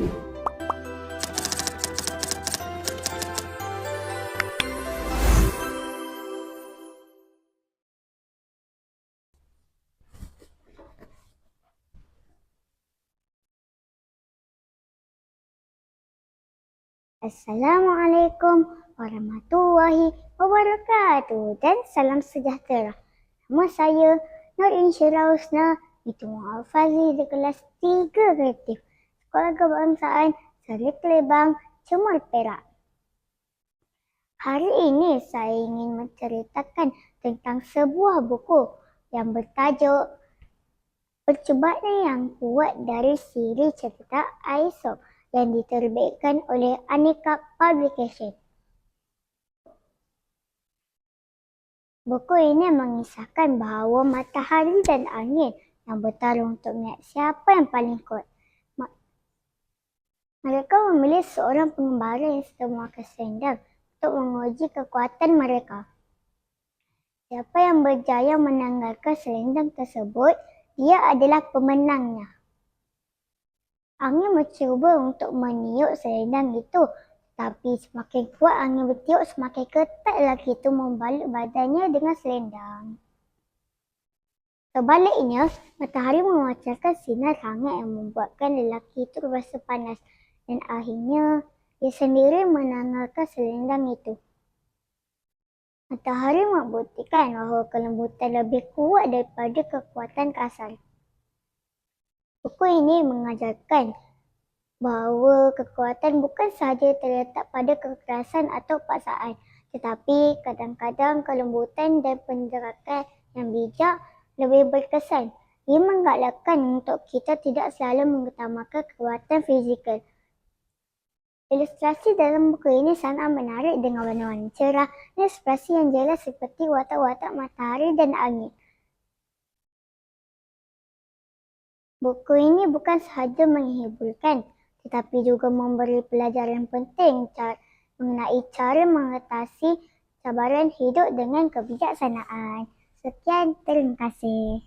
Assalamualaikum warahmatullahi wabarakatuh dan salam sejahtera. Nama saya Nur Insyirah Husna itu Muhammad Fazli di kelas 3 kreatif Kebangsaan Seri Kelebang, Cemar Perak. Hari ini saya ingin menceritakan tentang sebuah buku yang bertajuk Percubaan yang kuat dari siri cerita Aesop yang diterbitkan oleh Aneka Publication. Buku ini mengisahkan bahawa matahari dan angin yang bertarung untuk melihat siapa yang paling kuat. Mereka memilih seorang pengembara yang memakai selendang untuk menguji kekuatan mereka. Siapa yang berjaya menanggalkan selendang tersebut, dia adalah pemenangnya. Angin mencuba untuk meniup selendang itu. Tapi semakin kuat angin bertiup, semakin ketat lelaki itu membalut badannya dengan selendang. Sebaliknya, matahari memancarkan sinar hangat yang membuatkan lelaki itu berasa panas. Dan akhirnya, dia sendiri menanggalkan selendang itu. Matahari membuktikan bahawa kelembutan lebih kuat daripada kekuatan kasar. Buku ini mengajarkan bahawa kekuatan bukan sahaja terletak pada kekerasan atau paksaan tetapi kadang-kadang kelembutan dan penjarakan yang bijak lebih berkesan. Ia menggalakkan untuk kita tidak selalu mengutamakan kekuatan fizikal. Ilustrasi dalam buku ini sangat menarik dengan warna-warna cerah dan ekspresi yang jelas seperti watak-watak matahari dan angin. Buku ini bukan sahaja menghiburkan tetapi juga memberi pelajaran penting mengenai cara mengatasi cabaran hidup dengan kebijaksanaan. Sekian, terima kasih.